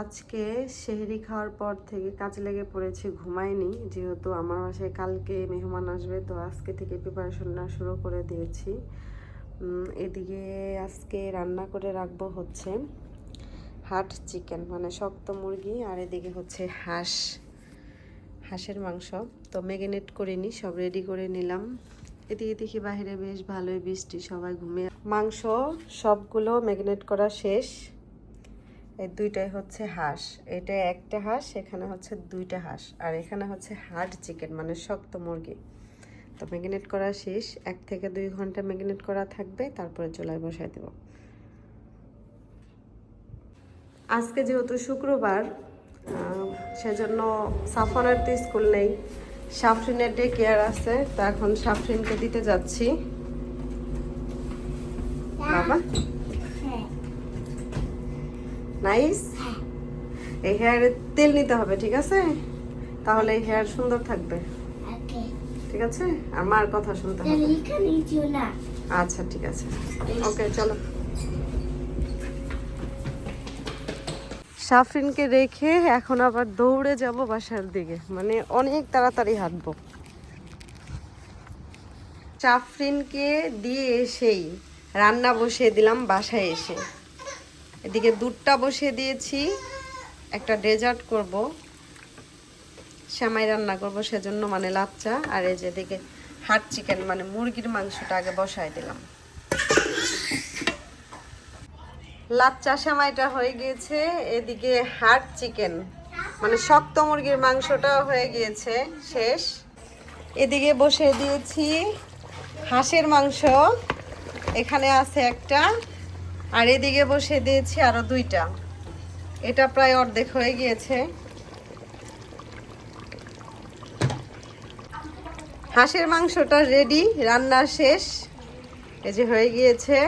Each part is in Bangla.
আজকে সেহরি খাওয়ার পর থেকে কাজে লেগে পড়েছি, ঘুমাইনি। যেহেতু আমার বাসায় কালকে মেহমান আসবে, তো আজকে থেকে প্রিপারেশনটা শুরু করে দিয়েছি। এদিকে আজকে রান্না করে রাখব হচ্ছে হাট চিকেন মানে শক্ত মুরগি আর এদিকে হচ্ছে হাঁস, হাঁসের মাংস। তো ম্যাগনেট করিনি সব রেডি করে নিলাম। এদিকে দেখি বাইরে বেশ ভালোই বৃষ্টি, সবাই ঘুমিয়ে মাংস সবগুলো ম্যাগনেট করা শেষ। এই দুইটাই হচ্ছে হাঁস। এটা একটা হাঁস, এখানে হচ্ছে দুইটা হাঁস। আর এখানে হচ্ছে হার্ড চিকেন মানে শক্ত মুরগি। তো ম্যাগনেট করা শেষ। এক থেকে দুই ঘণ্টা ম্যাগনেট করা থাকবে, তারপরে চুলায় বসাই দেব। আজকে যেহেতু শুক্রবার সেজন্য সাফনের তো স্কুল নেই। সাফরিনের ডে কেয়ার আছে, তো এখন সাফরিনকে দিতে যাচ্ছি। বাবা? নাইস এই হেয়ারে তেল নিতে হবে ঠিক আছে? তাহলে এই হেয়ার সুন্দর থাকবে। ঠিক আছে? আর মার কথা শুনতে হবে. আচ্ছা ঠিক আছে। ওকে চলো। সাফরিনকে রেখে এখন আবার দৌড়ে যাব বাসার দিকে। মানে অনেক তাড়াতাড়ি হাঁটবো। সাফরিনকে দিয়ে এসেই রান্না বসিয়ে দিলাম বাসায় এসে। এদিকে দুধটা বসিয়ে দিয়েছি, একটা ডেজার্ট করব শ্যামাই রান্না করব সেজন্য মানে লাচ্চা, আর এই যে এদিকে হাট চিকেন মানে মুরগির মাংসটা আগে বসায় দিলাম। লাচ্চা সেমাইটা হয়ে গিয়েছে, এদিকে হাট চিকেন মানে শক্ত মুরগির মাংসটাও হয়ে গিয়েছে শেষ। এদিকে বসে দিয়েছি হাঁসের মাংস, এখানে আছে একটা আর এদিকে বসে দিয়েছি আরও দুইটা। এটা প্রায় অর্ধেক হয়ে গিয়েছে। হাঁসের মাংসটা রেডি রান্না শেষ। এই যে হয়ে গিয়েছে।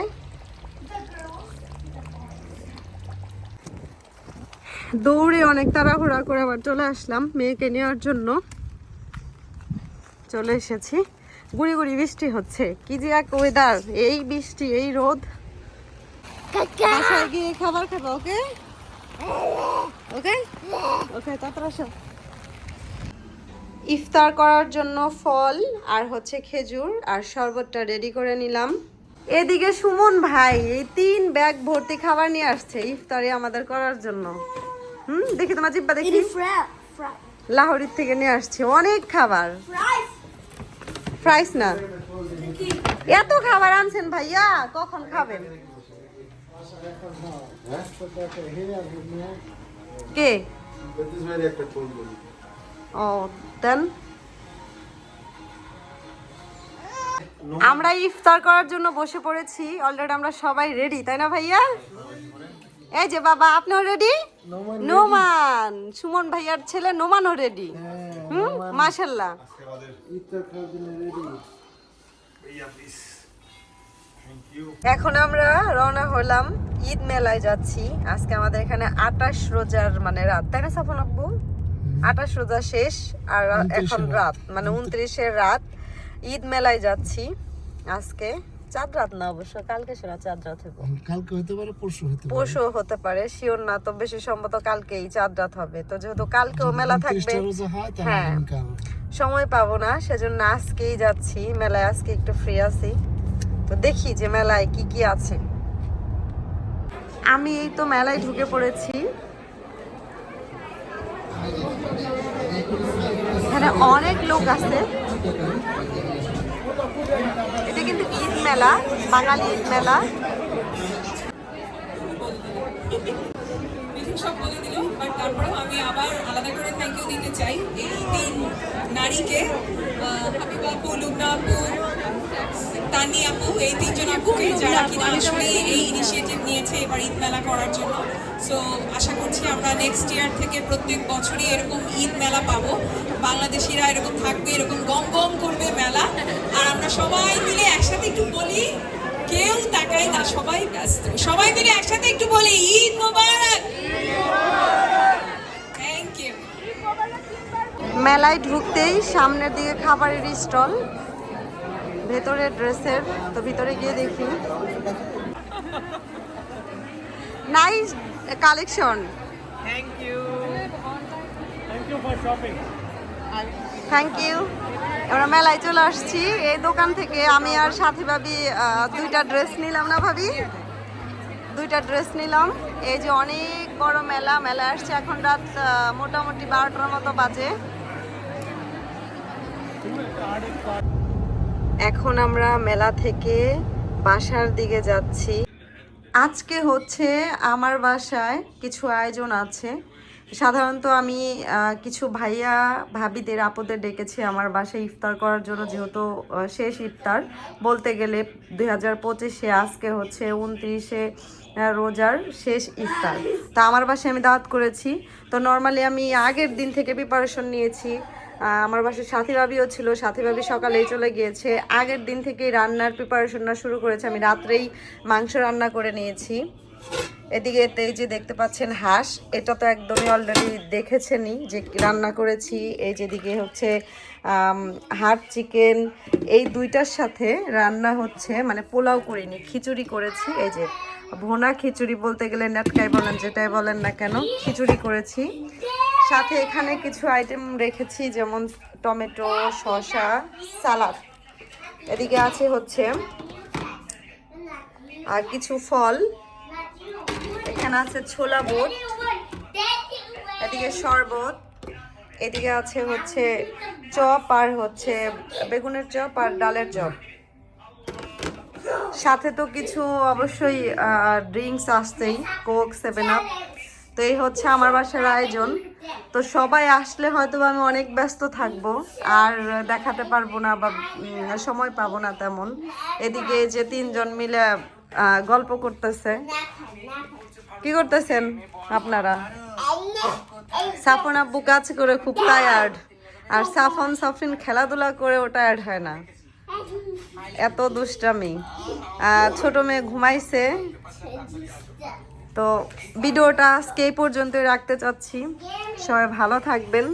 দৌড়ে অনেক তাড়াহুড়া করে আবার চলে আসলাম মেয়েকে নেওয়ার জন্য। চলে এসেছি। গুড়ি গুড়ি বৃষ্টি হচ্ছে। কি যে এক ওয়েদার এই বৃষ্টি, এই রোদ। বাসায় গিয়ে খাবার খাব ওকে? ওকে? ওকে তারপর আসো। ইফতার করার জন্য ফল আর হচ্ছে খেজুর আর শরবতটা রেডি করে নিলাম। এদিকে সুমন ভাই এই তিন ব্যাগ ভর্তি খাবার নিয়ে আসছে ইফতারে আমাদের করার জন্য। হুম দেখি তোমার জিব্বা দেখি. লাহোরির থেকে নিয়ে আসছে অনেক খাবার। ফ্রাইস না? এত খাবার আনছেন ভাইয়া কখন খাবেন? কে? ও দেন। আমরা ইফতার করার জন্য বসে পড়েছি। অলরেডি আমরা সবাই রেডি তাই না ভাইয়া? এই যে বাবা আপনিও রেডি নোমান সুমন ভাইয়ার ছেলে নোমানও রেডি হুম? মাশাল্লাহ এখন আমরা রওনা হলাম ঈদ মেলায় যাচ্ছি। আজকে আমাদের এখানে আটাশ রোজার মানে রাত। তাই না সাফন আব্বু? আটাশ রোজা শেষ আর এখন রাত। মানে উনত্রিশের রাত। ঈদ মেলায় যাচ্ছি। আজকে চাঁদ রাত না অবশ্য কালকে সেরা চাঁদ রাত হইব। কালকে হতে পারে পরশু হতে পারে। পরশু হতে পারে শিওর না তো বেশি সম্ভবত কালকেই চাঁদ রাত হবে। তো যেহেতু কালকেও মেলা থাকবে হ্যাঁ। সময় পাবো না সেজন্য আজকেই যাচ্ছি। মেলায় আজকে একটু ফ্রি আছি। তো দেখি যে মেলায় কি কি আছে। আমি এই তো মেলায় ঢুকে পড়েছি। এখানে অনেক লোক আছে। এটা কিন্তু ঈদ মেলা, বাঙালি ঈদ মেলা। সব আমি আবার আলাদা করে থ্যাংক ইউ দিতে চাই। এই তিন নারীকে হাবিবা আপু তানি আপু এই তিনজন আপুকে যারা কিনা আসলে এই ইনিশিয়েটিভ নিয়েছে এবার ঈদ মেলা করার জন্য। সো আশা করছি আমরা নেক্সট ইয়ার থেকে প্রত্যেক বছরই এরকম ঈদ মেলা পাবো। বাংলাদেশিরা এরকম থাকবে এরকম গম গম করবে মেলা। আর আমরা সবাই মিলে একসাথে একটু বলি কেউ তাকায় না সবাই ব্যস্ত। সবাই মিলে একসাথে একটু বলি ঈদ মোবারক! থ্যাংক ইউ মেলায় ঢুকতেই সামনের দিকে খাবারের স্টল। ভেতরে ড্রেসের তো ভিতরে গিয়ে দেখি। Nice collection thank you thank you আমরা মেলায় চলে আসছি। এই দোকান থেকে আমি আর সাথী ভাবি দুইটা ড্রেস নিলাম না ভাবি? দুইটা ড্রেস নিলাম। এই যে অনেক বড় মেলা মেলা আসছে এখন রাত মোটামুটি বারোটার মতো বাজে। এখন আমরা মেলা থেকে বাসার দিকে যাচ্ছি। আজকে হচ্ছে আমার বাসায় কিছু আয়োজন আছে। সাধারণত আমি কিছু ভাইয়া ভাবিদের, আপদের ডেকেছি আমার বাসায় ইফতার করার জন্য, যেহেতু শেষ ইফতার। বলতে গেলে দুই হাজার পঁচিশে আজকে হচ্ছে উনত্রিশে রোজার শেষ ইফতার। তা আমার বাসায় আমি দাওয়াত করেছি। তো নর্মালি আমি আগের দিন থেকে প্রিপারেশন নিয়েছি। আমার বাসায় সাথী ভাবিও ছিল। সাথী ভাবি সকালেই চলে গিয়েছে। আগের দিন থেকেই রান্নার প্রিপারেশনটা শুরু করেছে। আমি রাত্রেই মাংস রান্না করে নিয়েছি। এদিকে এই যে দেখতে পাচ্ছেন হাঁস, এটা তো একদমই অলরেডি দেখেছেনই যে রান্না করেছি। এই যেদিকে হচ্ছে হাট চিকেন এই দুইটার সাথে রান্না হচ্ছে মানে পোলাও করিনি, খিচুড়ি করেছি। এই যে ভোনা খিচুড়ি বলতে গেলে নেটকাই বলেন, যেটাই বলেন না কেন, খিচুড়ি করেছি। সাথে এখানে কিছু আইটেম রেখেছি, যেমন টমেটো, শসা, সালাদ। এদিকে আছে হচ্ছে, আর কিছু ফল। এখানে আছে ছোলা বুট। এদিকে শরবত। এদিকে আছে হচ্ছে চপ আর হচ্ছে বেগুনের চপ আর ডালের চপ। সাথে তো কিছু অবশ্যই ড্রিঙ্কস আসতেই কোক সেভেন আপ তো এই হচ্ছে আমার বাসার আয়োজন। তো সবাই আসলে হয়তো আমি অনেক ব্যস্ত থাকব, আর দেখাতে পারব না বা সময় পাবো না তেমন। এদিকে যে তিনজন মিলে গল্প করতেছে। কি করতেছেন আপনারা? সাফন আব্বু কাজ করে খুব টায়ার্ড আর সাফন, সাফিন খেলাধুলা করে ও টায়ার্ড হয় না। এত দুষ্টামি। ছোট মেয়ে ঘুমাইছে। তো ভিডিওটা আজকে এই পর্যন্তই রাখতে চাচ্ছি। সবাই ভালো থাকবেন।